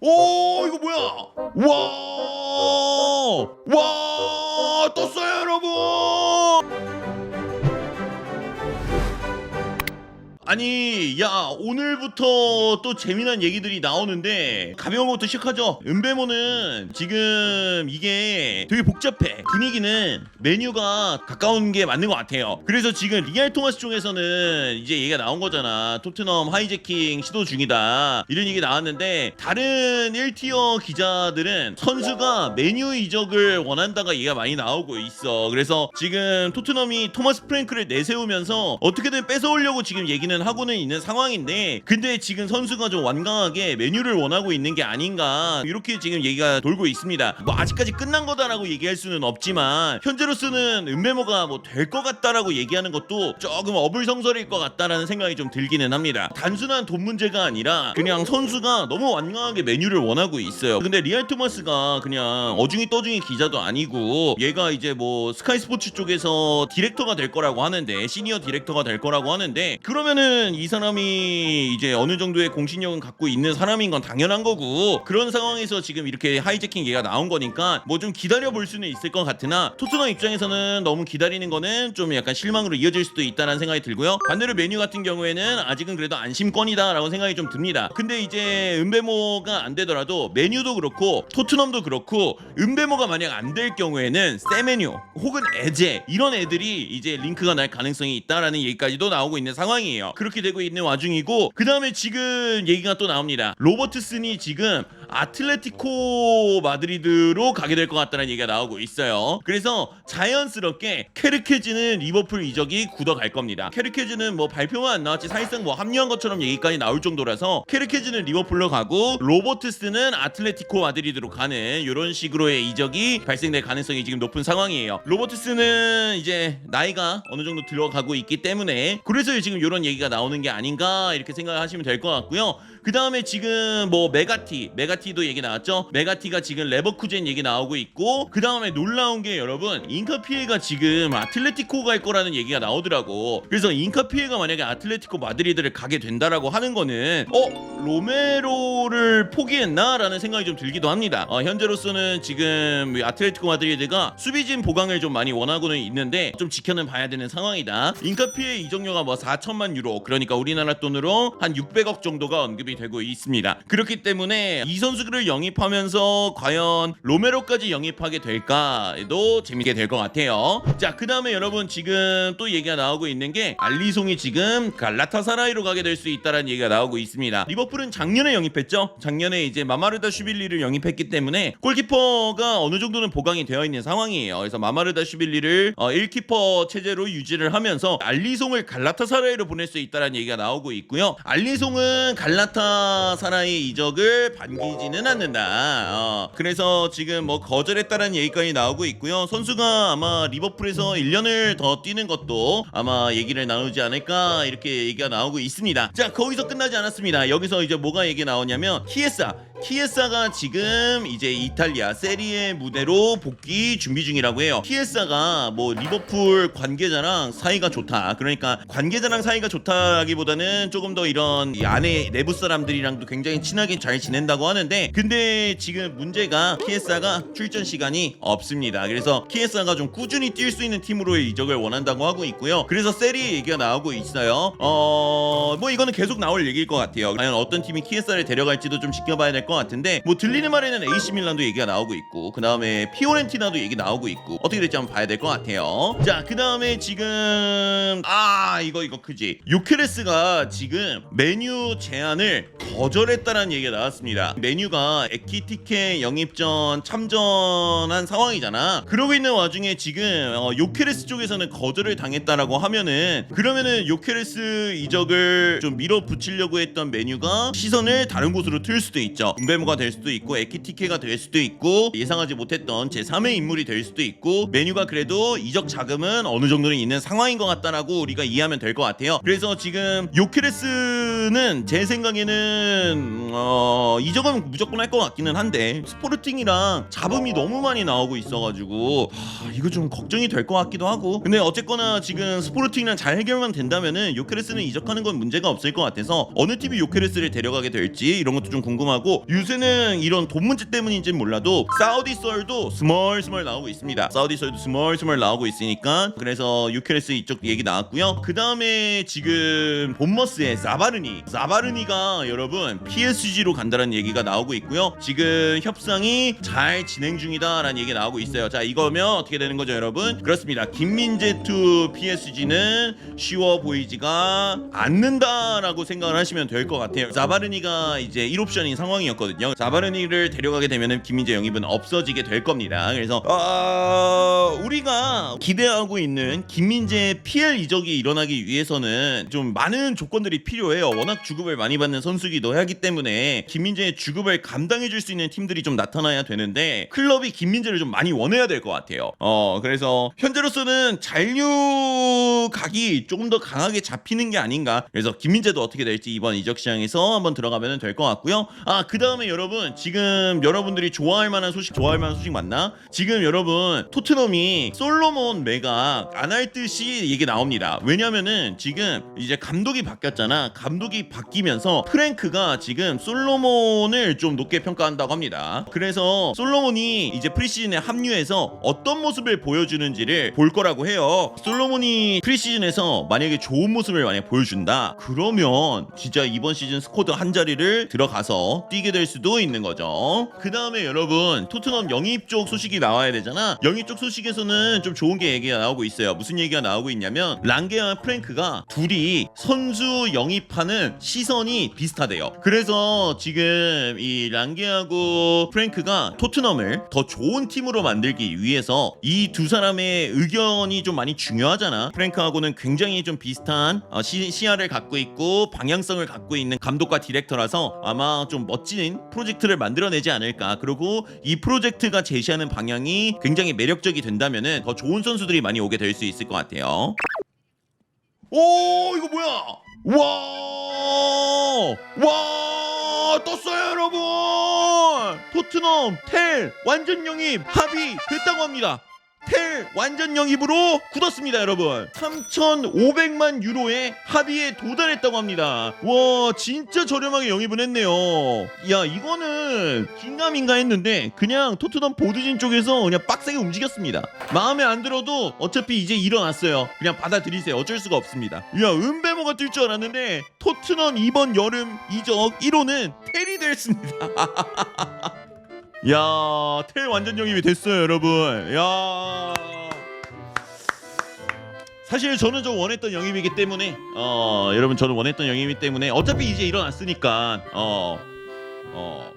오 이거 뭐야? 와, 아니 야 오늘부터 또 재미난 얘기들이 나오는데 가벼운 것부터 시작하죠. 은배모는 지금 이게 되게 복잡해. 분위기는 메뉴가 가까운 게 맞는 것 같아요. 그래서 지금 리알 토마스 쪽에서는 이제 얘기가 나온 거잖아. 토트넘 하이제킹 시도 중이다. 이런 얘기 나왔는데 다른 1티어 기자들은 선수가 메뉴 이적을 원한다가 얘기가 많이 나오고 있어. 그래서 지금 토트넘이 토마스 프랭크를 내세우면서 어떻게든 뺏어오려고 지금 얘기는 하고는 있는 상황인데 근데 지금 선수가 좀 완강하게 메뉴를 원하고 있는 게 아닌가 이렇게 지금 얘기가 돌고 있습니다. 뭐 아직까지 끝난 거다라고 얘기할 수는 없지만 현재로서는 은메모가 뭐 될 것 같다라고 얘기하는 것도 조금 어불성설일 것 같다라는 생각이 좀 들기는 합니다. 단순한 돈 문제가 아니라 그냥 선수가 너무 완강하게 메뉴를 원하고 있어요. 근데 리알 토마스가 그냥 어중이 떠중이 기자도 아니고 얘가 이제 뭐 스카이 스포츠 쪽에서 디렉터가 될 거라고 하는데 시니어 디렉터가 될 거라고 하는데 그러면은 이 사람이 이제 어느 정도의 공신력은 갖고 있는 사람인 건 당연한 거고 그런 상황에서 지금 이렇게 하이제킹 얘가 나온 거니까 뭐 좀 기다려 볼 수는 있을 것 같으나 토트넘 입장에서는 너무 기다리는 거는 좀 약간 실망으로 이어질 수도 있다는 생각이 들고요. 반대로 메뉴 같은 경우에는 아직은 그래도 안심권이다라고 생각이 좀 듭니다. 근데 이제 은배모가 안 되더라도 메뉴도 그렇고 토트넘도 그렇고 은배모가 만약 안 될 경우에는 세메뉴 혹은 에제 이런 애들이 이제 링크가 날 가능성이 있다라는 얘기까지도 나오고 있는 상황이에요 그렇게 되고 있는 와중이고 그 다음에 지금 얘기가 또 나옵니다. 로버트슨이 지금 아틀레티코 마드리드로 가게 될 것 같다는 얘기가 나오고 있어요. 그래서 자연스럽게 케르케즈는 리버풀 이적이 굳어갈 겁니다. 케르케즈는 뭐 발표만 안 나왔지 사실상 뭐 합류한 것처럼 얘기까지 나올 정도라서 케르케즈는 리버풀로 가고 로버트스는 아틀레티코 마드리드로 가는 이런 식으로의 이적이 발생될 가능성이 지금 높은 상황이에요. 로버트스는 이제 나이가 어느 정도 들어가고 있기 때문에 그래서 지금 이런 얘기가 나오는 게 아닌가 이렇게 생각하시면 될 것 같고요. 그 다음에 지금 뭐 메가티 메가 티도 얘기 나왔죠? 메가티가 지금 레버쿠젠 얘기 나오고 있고 그 다음에 놀라운 게 여러분 인카피에가 지금 아틀레티코 갈 거라는 얘기가 나오더라고. 그래서 인카피에가 만약에 아틀레티코 마드리드를 가게 된다라고 하는 거는 어? 로메로를 포기했나 라는 생각이 좀 들기도 합니다. 어, 현재로서는 지금 이 아틀레티코 마드리드가 수비진 보강을 좀 많이 원하고는 있는데 좀 지켜는 봐야 되는 상황이다. 인카피에 이적료가 뭐 4천만 유로 그러니까 우리나라 돈으로 한 600억 정도가 언급이 되고 있습니다. 그렇기 때문에 이선 수들을 영입하면서 과연 로메로까지 영입하게 될까도 재밌게 될 것 같아요. 자, 그 다음에 여러분 지금 또 얘기가 나오고 있는 게 알리송이 지금 갈라타사라이로 가게 될 수 있다라는 얘기가 나오고 있습니다. 리버풀은 작년에 영입했죠. 작년에 이제 마마르다 슈빌리를 영입했기 때문에 골키퍼가 어느 정도는 보강이 되어 있는 상황이에요. 그래서 마마르다 슈빌리를 어, 1키퍼 체제로 유지를 하면서 알리송을 갈라타사라이로 보낼 수 있다라는 얘기가 나오고 있고요. 알리송은 갈라타사라이 이적을 반기 지는 않는다. 어, 그래서 지금 뭐 거절했다라는 얘기까지 나오고 있고요. 선수가 아마 리버풀에서 1년을 더 뛰는 것도 아마 얘기를 나누지 않을까 이렇게 얘기가 나오고 있습니다. 자 거기서 끝나지 않았습니다. 여기서 이제 뭐가 얘기 나오냐면 키에사 키에사가 지금 이제 이탈리아 세리에 무대로 복귀 준비 중이라고 해요. 키에사가 뭐 리버풀 관계자랑 사이가 좋다. 그러니까 관계자랑 사이가 좋다기보다는 조금 더 이런 이 안에 내부 사람들이랑도 굉장히 친하게 잘 지낸다고 하는데 근데 지금 문제가 키에사가 출전 시간이 없습니다. 그래서 키에사가 좀 꾸준히 뛸 수 있는 팀으로의 이적을 원한다고 하고 있고요. 그래서 세리 얘기가 나오고 있어요. 어, 뭐 이거는 계속 나올 얘기일 것 같아요. 과연 어떤 팀이 키에사를 데려갈지도 좀 지켜봐야 될 것 같은데 뭐 들리는 말에는 AC 밀란도 얘기가 나오고 있고 그 다음에 피오렌티나도 얘기 나오고 있고 어떻게 될지 한번 봐야 될 것 같아요. 자, 그 다음에 지금 아 이거 이거 크지. 요케레스가 지금 메뉴 제안을 거절했다는 얘기가 나왔습니다. 메뉴가 에키티케 영입 전 참전한 상황이잖아. 그러고 있는 와중에 지금 어, 요케레스 쪽에서는 거절을 당했다라고 하면은 그러면은 요케레스 이적을 좀 밀어붙이려고 했던 메뉴가 시선을 다른 곳으로 틀 수도 있죠. 은베모가 될 수도 있고 에키티케가 될 수도 있고 예상하지 못했던 제3의 인물이 될 수도 있고 메뉴가 그래도 이적 자금은 어느 정도는 있는 상황인 것 같다라고 우리가 이해하면 될 것 같아요. 그래서 지금 요케레스는 제 생각에는 어, 이적은 무조건 할 것 같기는 한데 스포르팅이랑 잡음이 너무 많이 나오고 있어가지고 하, 이거 좀 걱정이 될 것 같기도 하고 근데 어쨌거나 지금 스포르팅이랑 잘 해결만 된다면은 요케레스는 이적하는 건 문제가 없을 것 같아서 어느 팀이 요케레스를 데려가게 될지 이런 것도 좀 궁금하고 요새는 이런 돈 문제 때문인지는 몰라도 사우디 썰도 스멀 스멀 나오고 있습니다. 사우디 썰도 스멀 스멀 나오고 있으니까 그래서 유케레스 이쪽 얘기 나왔고요. 그 다음에 지금 본머스의 자바르니 자바르니가 여러분 PSG로 간다는 얘기가 나오고 있고요. 지금 협상이 잘 진행 중이다라는 얘기 나오고 있어요. 자 이거면 어떻게 되는 거죠, 여러분? 그렇습니다. 김민재 투 PSG는 쉬워 보이지가 않는다라고 생각을 하시면 될 것 같아요. 자바르니가 이제 1옵션인 상황이었 거든요. 자바르니를 데려가게 되면은 김민재 영입은 없어지게 될 겁니다. 그래서 어, 우리가 기대하고 있는 김민재 PL 이적이 일어나기 위해서는 좀 많은 조건들이 필요해요. 워낙 주급을 많이 받는 선수기도 하기 때문에 김민재의 주급을 감당해 줄 수 있는 팀들이 좀 나타나야 되는데 클럽이 김민재를 좀 많이 원해야 될 것 같아요. 어, 그래서 현재로서는 잔류 각이 조금 더 강하게 잡히는 게 아닌가. 그래서 김민재도 어떻게 될지 이번 이적 시장에서 한번 들어가면 될 것 같고요. 아, 그 다음 에 여러분 지금 여러분들이 좋아할 만한 소식, 좋아할 만한 소식 맞나? 지금 여러분 토트넘이 솔로몬 매각 안 할 듯이 얘기 나옵니다. 왜냐면은 지금 이제 감독이 바뀌었잖아. 감독이 바뀌면서 프랭크가 지금 솔로몬을 좀 높게 평가한다고 합니다. 그래서 솔로몬이 이제 프리시즌에 합류해서 어떤 모습을 보여주는지를 볼 거라고 해요. 솔로몬이 프리시즌에서 만약에 좋은 모습을 만약 보여준다. 그러면 진짜 이번 시즌 스쿼드 한 자리를 들어가서 뛰게 될 수도 있는 거죠. 그 다음에 여러분 토트넘 영입 쪽 소식이 나와야 되잖아. 영입 쪽 소식에서는 좀 좋은 게 얘기가 나오고 있어요. 무슨 얘기가 나오고 있냐면 랑게와 프랭크가 둘이 선수 영입하는 시선이 비슷하대요. 그래서 지금 이 랑게하고 프랭크가 토트넘을 더 좋은 팀으로 만들기 위해서 이 두 사람의 의견이 좀 많이 중요하잖아. 프랭크하고는 굉장히 좀 비슷한 어, 시, 시야를 갖고 있고 방향성을 갖고 있는 감독과 디렉터라서 아마 좀 멋진 프로젝트를 만들어내지 않을까. 그리고 이 프로젝트가 제시하는 방향이 굉장히 매력적이 된다면은 더 좋은 선수들이 많이 오게 될 수 있을 것 같아요. 오 이거 뭐야? 와! 와! 떴어요, 여러분! 토트넘 텔 완전 영입 합의 됐다고 합니다. 텔 완전 영입으로 굳었습니다, 여러분. 3,500만 유로의 합의에 도달했다고 합니다. 와, 진짜 저렴하게 영입을 했네요. 야, 이거는 긴가민가 했는데 그냥 토트넘 보드진 쪽에서 그냥 빡세게 움직였습니다. 마음에 안 들어도 어차피 이제 일어났어요. 그냥 받아들이세요. 어쩔 수가 없습니다. 야, 은배모가 뛸 줄 알았는데 토트넘 이번 여름 이적 1호는 텔이 됐습니다. 야, 텔 완전 영입이 됐어요, 여러분. 야. 사실 저는 좀 원했던 영입이기 때문에 어, 여러분 저는 원했던 영입이기 때문에 어차피 이제 일어났으니까 어, 어,